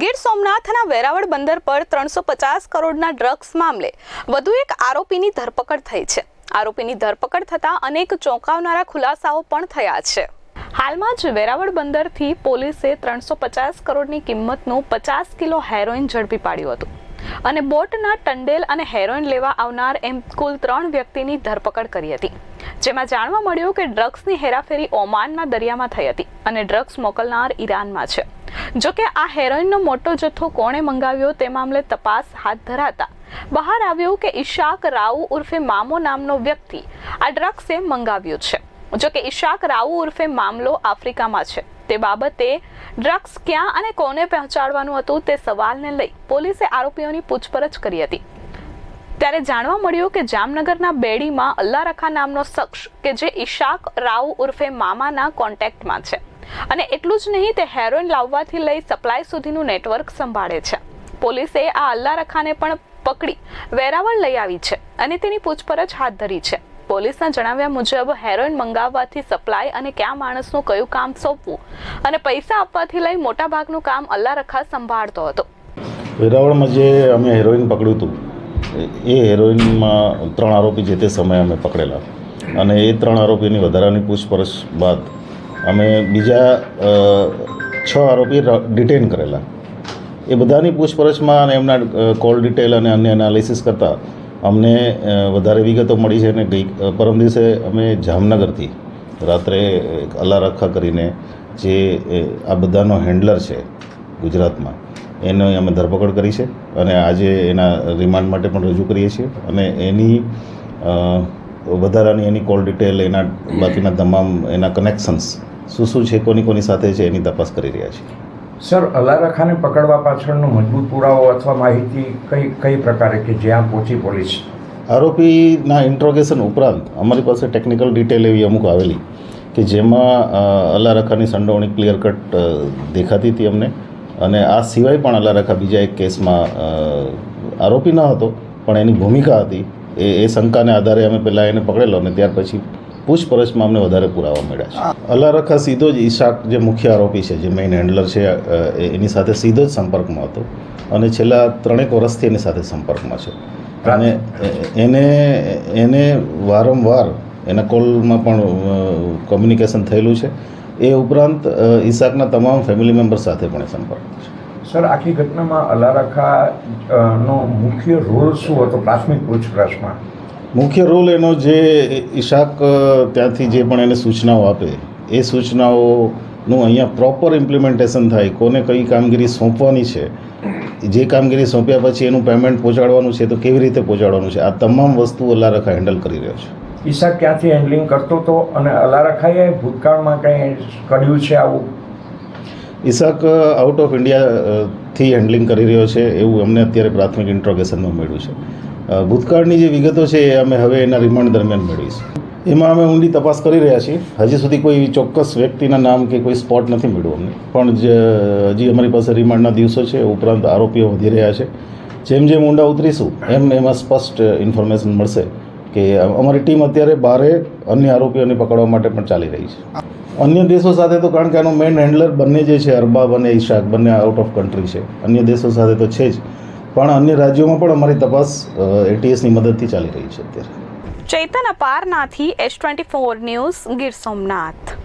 ગીર સોમનાથના વેરાવળ બંદર પર ત્રણસો પચાસ કરોડના ડ્રગ્સ મામલે વધુ એક આરોપીની ધરપકડ થઈ છે. આરોપીની ધરપકડ થતાં અનેક ચોંકાવનારા ખુલાસાઓ પણ થયા છે. હાલમાં જ વેરાવળ બંદરથી પોલીસે ત્રણસો પચાસ કરોડની કિંમતનું પચાસ કિલો હેરોઇન ઝડપી પાડ્યું હતું. અને બોટના ટંડેલ અને હેરોઇન લેવા આવનાર એમ કુલ ત્રણ વ્યક્તિની ધરપકડ કરી હતી. જેમાં જાણવા મળ્યું કે ડ્રગ્સની હેરાફેરી ઓમાનના દરિયામાં થઈ હતી અને ડ્રગ્સ મોકલનાર ઈરાનમાં છે. જોકે આ હેરોઇનનો મોટો જથ્થો કોણે મંગાવ્યો તે મામલે તપાસ હાથ ધરાતા બહાર આવ્યું કે ઈશાક રાઉ ઉર્ફે મામો નામનો વ્યક્તિ આ ડ્રગ્સે મંગાવ્યું છે. જોકે ઈશાક રાઉ ઉર્ફે મામલો આફ્રિકામાં છે. તે બાબતે ડ્રગ્સ ક્યાં અને કોને પહોંચાડવાનું હતું તે સવાલને લઈ પોલીસે આરોપીઓની પૂછપરછ કરી હતી. ત્યારે જાણવા મળ્યું કે જામનગરના બેડીમાં અલ્લારખા નામનો શખ્સ કે જે ઈશાક રાવ ઉર્ફે મામાના કોન્ટેક્ટમાં છે. અને એટલું જ નહીં, તે હેરોઇન લાવવાથી લઈ સપ્લાય સુધીનું નેટવર્ક સંભાળે છે. પોલીસે આ અલ્લારખાને પણ પકડી વેરાવળ લઈ આવી છે અને તેની પૂછપરછ હાથ ધરી છે. પોલીસના જણાવ્યા મુજબ હેરોઇન મંગાવવાથી સપ્લાય અને કયા માણસનું કયું કામ સોંપવું અને પૈસા આપવાથી લઈ મોટાભાગનું કામ અલ્લા રખા સંભાળતો હતો. વેરાવળમાં જે અમે હેરોઇન પકડ્યું હતું, એ હેરોઈનમાં ત્રણ આરોપી જે તે સમયે અમે પકડેલા. અને એ ત્રણ આરોપીની વધારાની પૂછપરછ બાદ અમે બીજા છ આરોપી ડિટેન કરેલા. એ બધાની પૂછપરછમાં અને એમના કોલ ડિટેલ અને અન્ય એનાલિસિસ કરતાં અમને વધારે વિગતો મળી છે અને ગઈ પરમ દિવસે અમે જામનગરથી રાત્રે એક અલ્લા રખા કરીને જે આ બધાનો હેન્ડલર છે ગુજરાતમાં, એનો અમે ધરપકડ કરી છે અને આજે એના રિમાન્ડ માટે પણ રજૂ કરીએ છીએ અને એની વધારાની એની કોલ ડિટેલ, એના બાકીના તમામ એના કનેક્શન્સ શું શું છે, કોની કોની સાથે છે, એની તપાસ કરી રહ્યા છીએ. સર, અલારખાને પકડવા પાછળનો મજબૂત પુરાવો અથવા માહિતી કઈ કઈ પ્રકારે કે જ્યાં પહોંચી પોલીસ? આરોપીના ઇન્ટ્રોગેશન ઉપરાંત અમારી પાસે ટેકનિકલ ડિટેલ એવી અમુક આવેલી કે જેમાં અલારખાની સંડોવણી ક્લિયર કટ દેખાતી હતી અમને. અને આ સિવાય પણ અલારખા બીજા એક કેસમાં આરોપી ન હતો, પણ એની ભૂમિકા હતી. એ એ શંકાને આધારે અમે પહેલાં એને પકડેલો અને ત્યાર પછી પૂછપરછમાં અમને વધારે પુરાવા મળ્યા છે. અલારખા સીધો જ ઈશાક જે મુખ્ય આરોપી છે, જે મેઇન હેન્ડલર છે એની સાથે સીધો જ સંપર્કમાં હતો અને છેલ્લા ત્રણેક વર્ષથી એની સાથે સંપર્કમાં છે. અને એને એને વારંવાર એના કોલમાં પણ કોમ્યુનિકેશન થયેલું છે. એ ઉપરાંત ઈશાકના તમામ ફેમિલી મેમ્બર સાથે પણ એ સંપર્કમાં છે. સર, આખી ઘટનામાં અલારખા નો મુખ્ય રોલ શું હતો પ્રાથમિક પૂછપરછમાં? મુખ્ય રોલ એનો જે ઈશાક ત્યાંથી જે પણ એને સૂચનાઓ આપે એ સૂચનાઓનું અહીંયા પ્રોપર ઇમ્પ્લિમેન્ટેશન થાય કોને કઈ કામગીરી સોંપવાની છે જે કામગીરી સોંપ્યા પછી એનું પેમેન્ટ પહોંચાડવાનું છે તો કેવી રીતે પહોંચાડવાનું છે આ તમામ વસ્તુ અલારખા હેન્ડલ કરી રહ્યો છે. ઈશાક ક્યાંથી હેન્ડલિંગ કરતો હતો અને અલારખાએ ભૂતકાળમાં કંઈ કર્યું છે આવું? ઈશાક આઉટ ઓફ ઇન્ડિયા થી હેન્ડલિંગ કરી રહ્યો છે એવું અમને અત્યારે પ્રાથમિક ઇન્ટ્રોગેશનમાં મળ્યું છે. ભૂતકાળની જે વિગતો છે એ અમે હવે એના રિમાન્ડ દરમિયાન મેળવીશું. એમાં અમે ઊંડી તપાસ કરી રહ્યા છીએ. હજી સુધી કોઈ ચોક્કસ વ્યક્તિના નામ કે કોઈ સ્પોટ નથી મળ્યું અમને. પણ જ, હજી અમારી પાસે રિમાન્ડના દિવસો છે, ઉપરાંત આરોપીઓ વધી રહ્યા છે. જેમ જેમ ઊંડા ઉતરીશું, એમ એમાં સ્પષ્ટ ઇન્ફોર્મેશન મળશે કે અમારી ટીમ અત્યારે બારે અન્ય આરોપીઓને પકડવા માટે પણ ચાલી રહી છે. અન્ય દેશો સાથે તો કારણ કે આનું મેઇન હેન્ડલર બંને જે છે, અરબાબ અને ઈશાક, બંને આઉટ ઓફ કન્ટ્રી છે. અન્ય દેશો સાથે તો છે જ. પણ અન્ય રાજ્યોમાં પણ અમારી તપાસ એટીએસની મદદથી ચાલી રહી છે અત્યારે. Chaitan અપારનાથી S twenty four news Gir Somnath.